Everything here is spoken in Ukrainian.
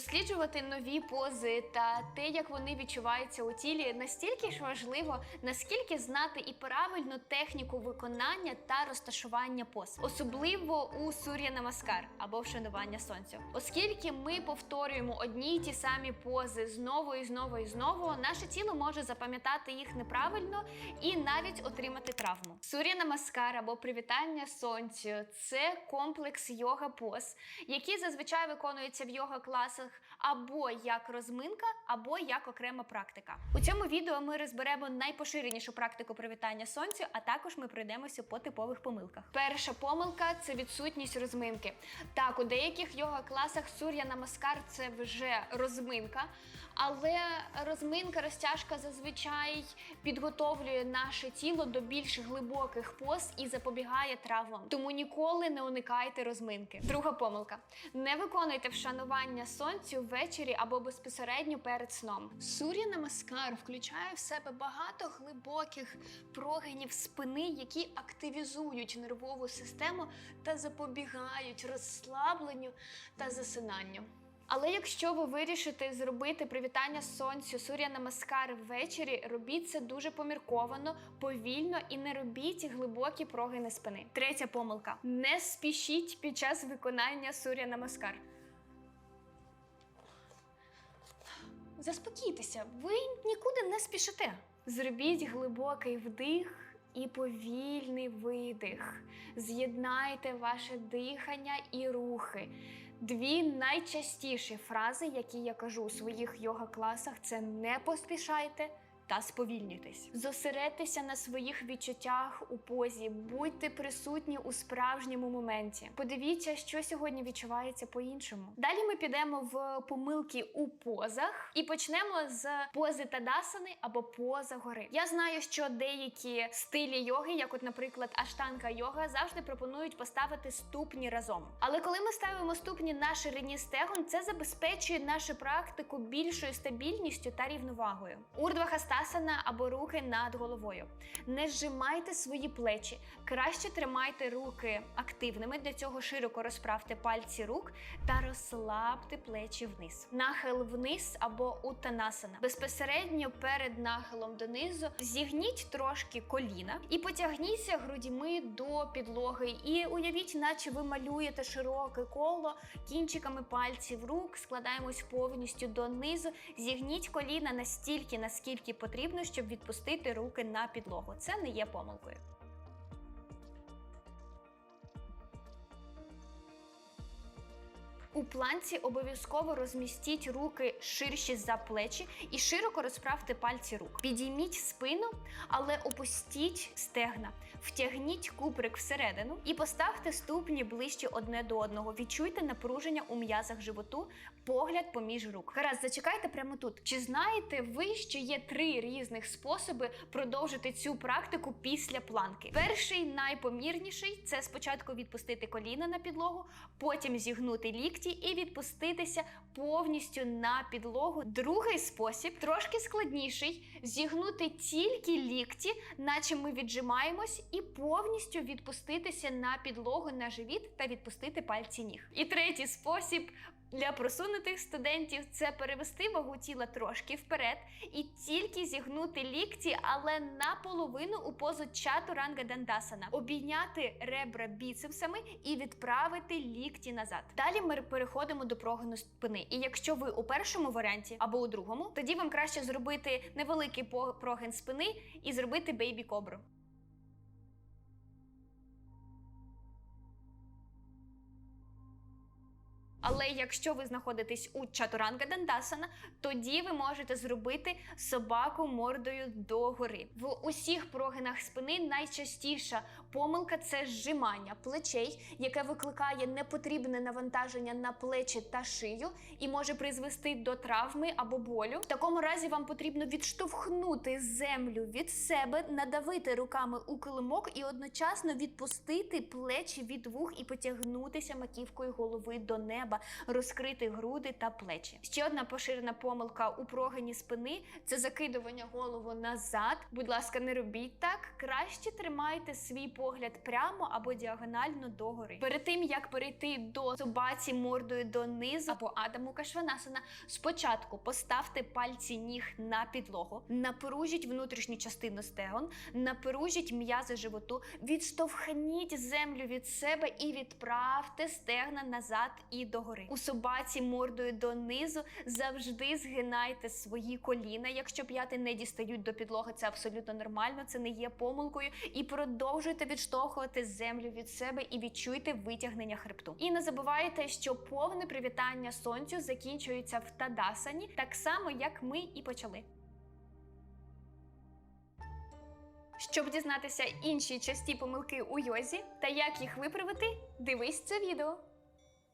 Досліджувати нові пози та те, як вони відчуваються у тілі, настільки ж важливо, наскільки знати і правильну техніку виконання та розташування поз, особливо у сур'я намаскар або вшанування сонцю. Оскільки ми повторюємо одні й ті самі пози знову і знову і знову, наше тіло може запам'ятати їх неправильно і навіть отримати травму. Сур'я намаскар або привітання сонцю це комплекс йога поз, які зазвичай виконуються в йога-класах або як розминка, або як окрема практика. У цьому відео ми розберемо найпоширенішу практику привітання сонцю, а також ми пройдемося по типових помилках. Перша помилка це відсутність розминки. Так, у деяких йога-класах сур'я намаскар це вже розминка, але розминка, розтяжка зазвичай підготовлює наше тіло до більш глибоких поз і запобігає травмам. Тому ніколи не уникайте розминки. Друга помилка: не виконуйте вшанування сонцю ввечері або безпосередньо перед сном. Сур'я намаскар включає в себе багато глибоких прогинів спини, які активізують нервову систему та запобігають розслабленню та засинанню. Але якщо ви вирішите зробити привітання сонцю Сур'я Намаскар ввечері, робіть це дуже помірковано, повільно і не робіть глибокі прогини спини. Третя помилка: не спішіть під час виконання Сур'я Намаскар. Заспокійтеся, ви нікуди не спішите. Зробіть глибокий вдих і повільний видих. З'єднайте ваше дихання і рухи. Дві найчастіші фрази, які я кажу у своїх йога-класах, це не поспішайте. Та сповільнюйтесь. Зосередьтеся на своїх відчуттях у позі, будьте присутні у справжньому моменті. Подивіться, що сьогодні відчувається по-іншому. Далі ми підемо в помилки у позах і почнемо з пози тадасани або поза гори. Я знаю, що деякі стилі йоги, як, от, наприклад, аштанка йога, завжди пропонують поставити ступні разом. Але коли ми ставимо ступні на ширині стегон, це забезпечує нашу практику більшою стабільністю та рівновагою. Урдва хастасана або руки над головою. Не зжимайте свої плечі. Краще тримайте руки активними. Для цього широко розправте пальці рук та розслабте плечі вниз. Нахил вниз або утанасана. Безпосередньо перед нахилом донизу зігніть трошки коліна і потягніться грудьми до підлоги. І уявіть, наче ви малюєте широке коло кінчиками пальців рук, складаємось повністю донизу. Зігніть коліна настільки, наскільки потрібно, щоб відпустити руки на підлогу. Це не є помилкою. У планці обов'язково розмістіть руки ширші за плечі і широко розправте пальці рук. Підійміть спину, але опустіть стегна, втягніть куприк всередину і поставте ступні ближче одне до одного. Відчуйте напруження у м'язах животу, погляд поміж рук. Гаразд, зачекайте прямо тут. Чи знаєте ви, що є три різних способи продовжити цю практику після планки? Перший найпомірніший це спочатку відпустити коліна на підлогу, потім зігнути лікті і відпуститися повністю на підлогу. Другий спосіб трошки складніший: зігнути тільки лікті, наче ми віджимаємось, і повністю відпуститися на підлогу на живіт та відпустити пальці ніг. І третій спосіб. Для просунутих студентів це перевести вагу тіла трошки вперед і тільки зігнути лікті, але наполовину у позу чатуранга дандасана, обійняти ребра біцепсами і відправити лікті назад. Далі ми переходимо до прогину спини. І якщо ви у першому варіанті або у другому, тоді вам краще зробити невеликий прогин спини і зробити бейбі кобру. Але якщо ви знаходитесь у чатуранга дандасана, тоді ви можете зробити собаку мордою догори. В усіх прогинах спини найчастіша помилка це зжимання плечей, яке викликає непотрібне навантаження на плечі та шию і може призвести до травми або болю. В такому разі вам потрібно відштовхнути землю від себе, надавити руками у килимок і одночасно відпустити плечі від вух і потягнутися маківкою голови до неба. Неба, розкрити груди та плечі. Ще одна поширена помилка у прогині спини це закидування голову назад. Будь ласка, не робіть так. Краще тримайте свій погляд прямо або діагонально догори. Перед тим як перейти до собаці мордою донизу або Адаму Кашванасана, спочатку поставте пальці ніг на підлогу, напружіть внутрішню частину стегон, напружіть м'язи животу, відштовхніть землю від себе і відправте стегна назад і догори. У собаці мордою донизу завжди згинайте свої коліна. Якщо п'яти не дістають до підлоги, це абсолютно нормально, це не є помилкою. І продовжуйте відштовхувати землю від себе і відчуйте витягнення хребту. І не забувайте, що повне привітання сонцю закінчується в тадасані, так само як ми і почали. Щоб дізнатися інші часті помилки у йозі та як їх виправити, дивись це відео.